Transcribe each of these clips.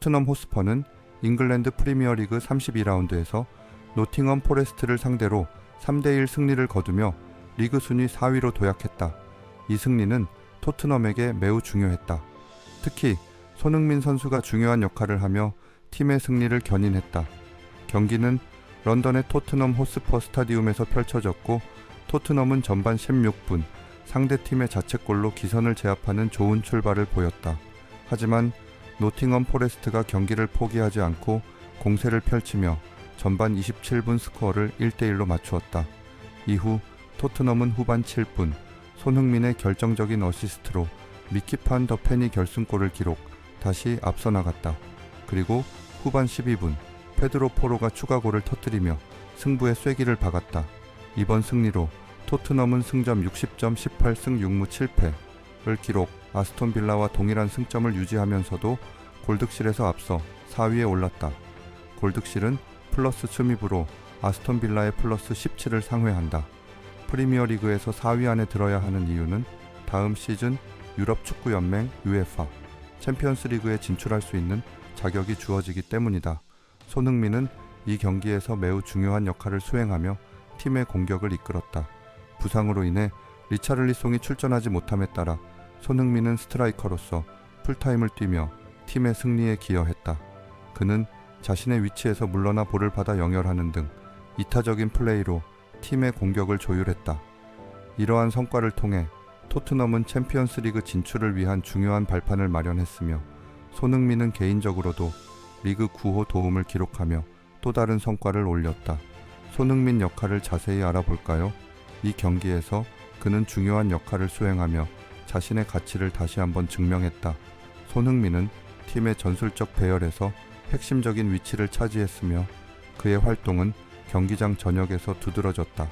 토트넘 호스퍼는 잉글랜드 프리미어리그 32라운드에서 노팅엄 포레스트를 상대로 3대1 승리를 거두며 리그 순위 4위로 도약했다. 이 승리는 토트넘에게 매우 중요했다. 특히 손흥민 선수가 중요한 역할을 하며 팀의 승리를 견인했다. 경기는 런던의 토트넘 호스퍼 스타디움에서 펼쳐졌고 토트넘은 전반 16분 상대팀의 자책골로 기선을 제압하는 좋은 출발을 보였다. 하지만 노팅엄 포레스트가 경기를 포기하지 않고 공세를 펼치며 전반 27분 스코어를 1대1로 맞추었다. 이후 토트넘은 후반 7분 손흥민의 결정적인 어시스트로 미키판 더 펜이 결승골을 기록 다시 앞서 나갔다. 그리고 후반 12분 페드로 포로가 추가골을 터뜨리며 승부의 쐐기를 박았다. 이번 승리로 토트넘은 승점 60점 18승 6무 7패를 기록 아스톤 빌라와 동일한 승점을 유지하면서도 골득실에서 앞서 4위에 올랐다. 골득실은 플러스 수미부로 아스톤 빌라의 플러스 17을 상회한다. 프리미어 리그에서 4위 안에 들어야 하는 이유는 다음 시즌 유럽 축구 연맹 UEFA 챔피언스 리그에 진출할 수 있는 자격이 주어지기 때문이다. 손흥민은 이 경기에서 매우 중요한 역할을 수행하며 팀의 공격을 이끌었다. 부상으로 인해 리차를리송이 출전하지 못함에 따라 손흥민은 스트라이커로서 풀타임을 뛰며 팀의 승리에 기여했다. 그는 자신의 위치에서 물러나 볼을 받아 연결하는 등 이타적인 플레이로 팀의 공격을 조율했다. 이러한 성과를 통해 토트넘은 챔피언스 리그 진출을 위한 중요한 발판을 마련했으며 손흥민은 개인적으로도 리그 9호 도움을 기록하며 또 다른 성과를 올렸다. 손흥민 역할을 자세히 알아볼까요? 이 경기에서 그는 중요한 역할을 수행하며 자신의 가치를 다시 한번 증명했다. 손흥민은 팀의 전술적 배열에서 핵심적인 위치를 차지했으며 그의 활동은 경기장 전역에서 두드러졌다.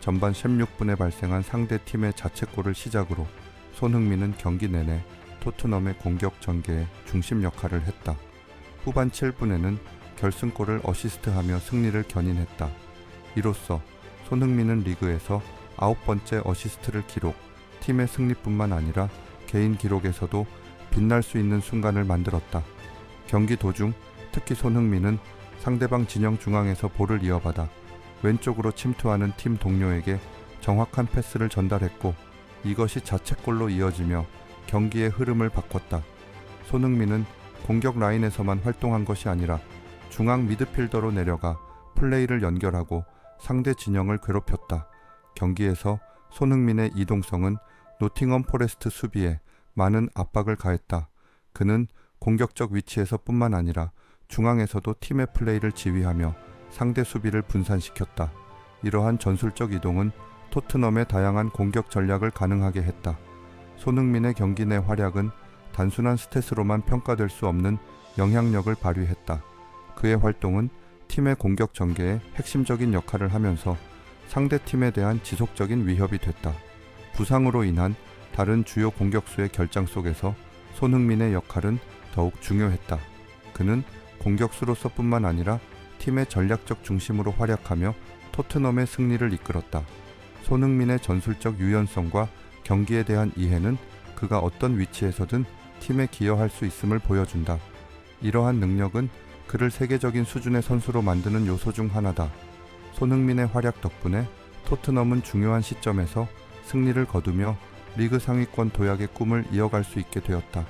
전반 16분에 발생한 상대 팀의 자책골을 시작으로 손흥민은 경기 내내 토트넘의 공격 전개에 중심 역할을 했다. 후반 7분에는 결승골을 어시스트하며 승리를 견인했다. 이로써 손흥민은 리그에서 아홉 번째 어시스트를 기록, 팀의 승리뿐만 아니라 개인 기록에서도 빛날 수 있는 순간을 만들었다. 경기 도중 특히 손흥민은 상대방 진영 중앙에서 볼을 이어받아 왼쪽으로 침투하는 팀 동료에게 정확한 패스를 전달했고 이것이 자책골로 이어지며 경기의 흐름을 바꿨다. 손흥민은 공격 라인에서만 활동한 것이 아니라 중앙 미드필더로 내려가 플레이를 연결하고 상대 진영을 괴롭혔다. 경기에서 손흥민의 이동성은 노팅엄 포레스트 수비에 많은 압박을 가했다. 그는 공격적 위치에서 뿐만 아니라 중앙에서도 팀의 플레이를 지휘하며 상대 수비를 분산시켰다. 이러한 전술적 이동은 토트넘의 다양한 공격 전략을 가능하게 했다. 손흥민의 경기 내 활약은 단순한 스탯으로만 평가될 수 없는 영향력을 발휘했다. 그의 활동은 팀의 공격 전개에 핵심적인 역할을 하면서 상대 팀에 대한 지속적인 위협이 됐다. 부상으로 인한 다른 주요 공격수의 결장 속에서 손흥민의 역할은 더욱 중요했다. 그는 공격수로서뿐만 아니라 팀의 전략적 중심으로 활약하며 토트넘의 승리를 이끌었다. 손흥민의 전술적 유연성과 경기에 대한 이해는 그가 어떤 위치에서든 팀에 기여할 수 있음을 보여준다. 이러한 능력은 그를 세계적인 수준의 선수로 만드는 요소 중 하나다. 손흥민의 활약 덕분에 토트넘은 중요한 시점에서 승리를 거두며 리그 상위권 도약의 꿈을 이어갈 수 있게 되었다.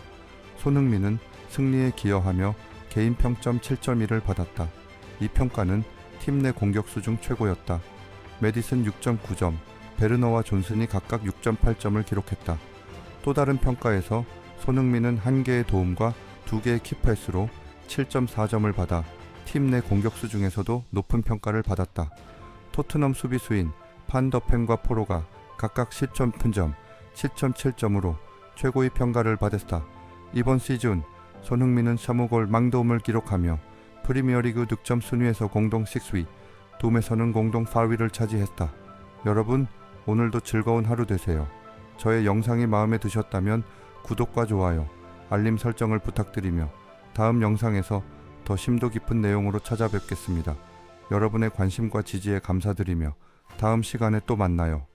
손흥민은 승리에 기여하며 개인 평점 7.1을 받았다. 이 평가는 팀 내 공격수 중 최고였다. 메디슨 6.9점, 베르너와 존슨이 각각 6.8점을 기록했다. 또 다른 평가에서 손흥민은 한 개의 도움과 두 개의 키패스로 7.4점을 받아 팀 내 공격수 중에서도 높은 평가를 받았다. 토트넘 수비수인 판더펜과 포로가 각각 10.0점, 7.7점으로 최고의 평가를 받았다. 이번 시즌 손흥민은 20골 망도움을 기록하며 프리미어리그 득점 순위에서 공동 6위, 돔에서는 공동 4위를 차지했다. 여러분, 오늘도 즐거운 하루 되세요. 저의 영상이 마음에 드셨다면 구독과 좋아요, 알림 설정을 부탁드리며 다음 영상에서 더 심도 깊은 내용으로 찾아뵙겠습니다. 여러분의 관심과 지지에 감사드리며 다음 시간에 또 만나요.